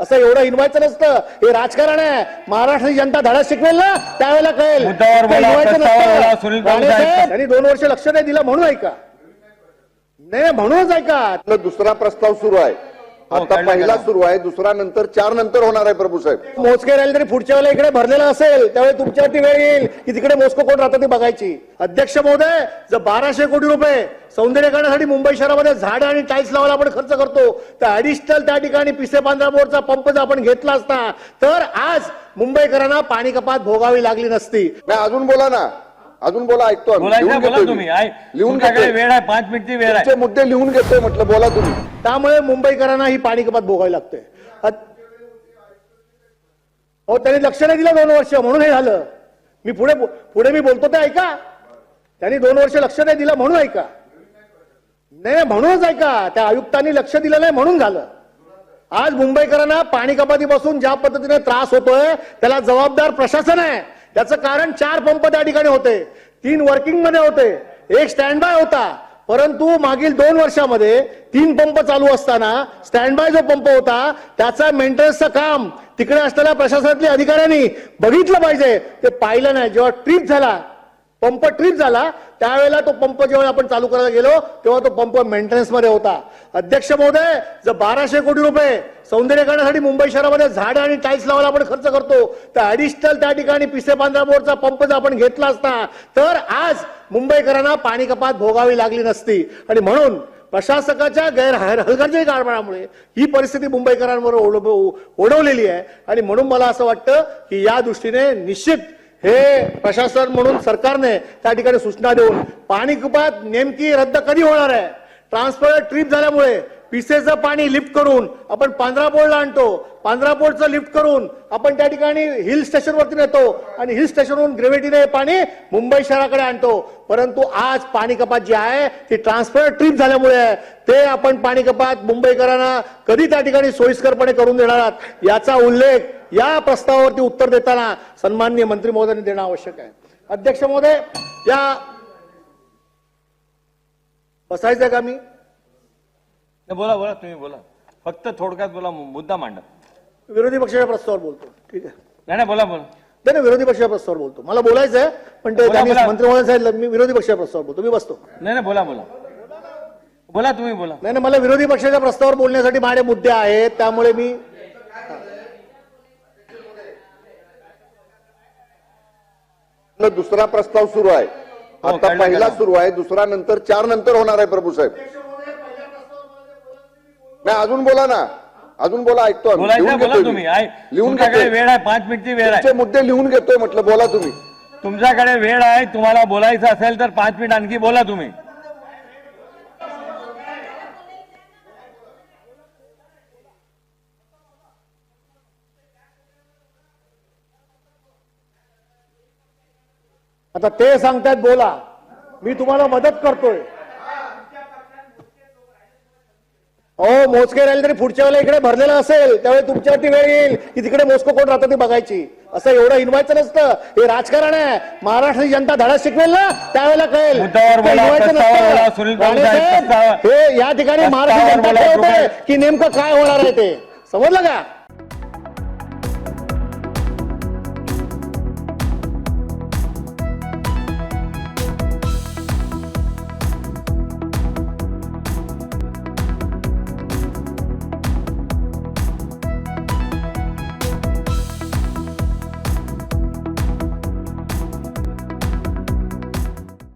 असं एवढं हिनवायचं नसतं. हे राजकारण आहे. महाराष्ट्राची जनता धडा शिकवेल ना? त्यावेळेला कळेल. मुद्द्यावर बोला, हिनवायचं प्रस्तावावर नसतं. बोला, सुनील प्रभू राणे साहेब. साहेब, त्यांनी दोन वर्ष लक्ष नाही दिलं म्हणून ऐका. नाही म्हणूनच ऐका. आपला दुसरा प्रस्ताव सुरू आहे. हो, आता कळलं, पहिला. सुरू आहे दुसरा नंतर चार नंतर होणार आहे प्रभू साहेब मोजके राहिले तरी पुढच्या वेळेला इकडे भरलेला असेल त्यावेळी तुमच्यावरती वेळ येईल की तिकडे मोजको कोण राहतं ती बघायची. अध्यक्ष महोदय जर बाराशे कोटी रुपये सौंदर्यकरणासाठी मुंबई शहरामध्ये झाड आणि टाईल्स लावायला आपण खर्च करतो तर ऍडिशनल त्या ठिकाणी पिसे पांढरा बोरचा पंप जर आपण घेतला असता तर आज मुंबईकरांना पाणी कपात भोगावी लागली नसती. नाही अजून बोला ना अजून बोला ऐकतो लिहून घेतोय वेळ आहे पाच मिनिटची वेळ आहे. मुद्दे लिहून घेतोय म्हटलं बोला तुम्ही. त्यामुळे मुंबईकरांना ही पाणी कपात भोगावी लागते. हो त्यांनी लक्ष नाही दिलं दोन वर्ष म्हणून हे झालं. मी पुढे पुढे मी बोलतो ते ऐका. त्यांनी दोन वर्ष लक्ष नाही दिलं म्हणून ऐका. नाही नाही, म्हणूनच ऐका. त्या आयुक्तांनी लक्ष दिलं नाही म्हणून झालं. आज मुंबईकरांना पाणी कपातीपासून ज्या पद्धतीने त्रास होतोय त्याला जबाबदार प्रशासन आहे. त्याचं कारण चार पंप त्या ठिकाणी होते. तीन वर्किंगमध्ये होते. एक स्टँड बाय होता. परंतु मागील दोन वर्षामध्ये तीन पंप चालू असताना स्टँड बाय जो पंप होता त्याचा मेंटेनन्सचं काम तिकडे असलेल्या प्रशासनातल्या अधिकाऱ्यांनी बघितलं पाहिजे. ते पाहिलं नाही. जेव्हा ट्रीप झाला पंप ट्रिप झाला त्यावेळेला तो पंप जेव्हा आपण चालू करायला गेलो तेव्हा तो पंप मेंटेनन्समध्ये होता. अध्यक्ष महोदय जर बाराशे कोटी रुपये सौंदर्यकरणासाठी मुंबई शहरामध्ये झाड आणि टाईल्स लावायला आपण खर्च करतो तर ऍडिशनल त्या ठिकाणी पिसे बांधरा बोर्डचा पंप जर आपण घेतला असता तर आज मुंबईकरांना पाणी कपात भोगावी लागली नसती. आणि म्हणून प्रशासकाच्या गैर हलगर्जी कारभारामुळे ही परिस्थिती मुंबईकरांवर ओढ- ओढवलेली आहे. आणि म्हणून मला असं वाटतं की या दृष्टीने निश्चित हे प्रशासन म्हणून सरकारने त्या ठिकाणी सूचना देऊन पाणी कपात नेमकी रद्द कधी होणार आहे? ट्रान्सफर ट्रिप झाल्यामुळे पिसेचं पाणी लिफ्ट करून आपण पांढरा बोर्डला आणतो. पांढरा बोर्डचं लिफ्ट करून आपण त्या ठिकाणी हिल स्टेशनवरती नेतो आणि हिल स्टेशनवरून ग्रेव्हिटीने पाणी मुंबई शहराकडे आणतो. परंतु आज पाणी कपात जी आहे ती ट्रान्सफर ट्रिप झाल्यामुळे आहे. ते आपण पाणी कपात मुंबईकरांना कधी त्या ठिकाणी सोयीस्करपणे करून देणार आहात? याचा उल्लेख या प्रस्तावावरती उत्तर देताना सन्माननीय मंत्री महोदयांनी देणं आवश्यक आहे. अध्यक्ष महोदय या बसायचंय का मी? बोला बोला तुम्ही बोला. फक्त थोडक्यात बोला मुद्दा मांडा. विरोधी पक्षाच्या प्रस्तावावर बोलतो. ठीक आहे. नाही नाही बोला बोला. नाही नाही, विरोधी पक्षाच्या प्रस्तावावर बोलतो. मला बोलायचं आहे पण ते बोला, त्यांनी बोला. मंत्री महोदय सांगितलं मी विरोधी पक्षाच्या प्रस्तावावर बोलतो. मी बसतो. नाही नाही बोला बोला. बोला तुम्ही बोला. नाही नाही मला विरोधी पक्षाच्या प्रस्तावावर बोलण्यासाठी माझे मुद्दे आहेत त्यामुळे मी दुसरा प्रस्ताव सुरू आहे. हो, आता पहिला. सुरू आहे दुसरा नंतर चार नंतर होणार आहे प्रभू साहेब. नाही अजून बोला ना. अजून बोला ऐकतो लिहून घेतोय वेळ आहे पाच मिनिटची वेळ आहे. मुद्दे लिहून घेतोय म्हटलं बोला तुम्ही. तुमच्याकडे वेळ आहे तुम्हाला बोलायचं असेल तर पाच मिनिट आणखी बोला तुम्ही. आता ते सांगतायत बोला. मी तुम्हाला मदत करतोय. हो मोजके राहिले तरी पुढच्या वेळेला इकडे भरलेलं असेल त्यावेळी तुमच्यावरती वेळ येईल की तिकडे मोजको कोण राहतं ती बघायची. असं एवढं हिनवायचं नसतं. हे राजकारण आहे. महाराष्ट्राची जनता धडा शिकवेल ना त्यावेळेला कळेल. हे या ठिकाणी प्रस्तावावर जनता. की नेमकं काय होणार आहे ते. समजलं का?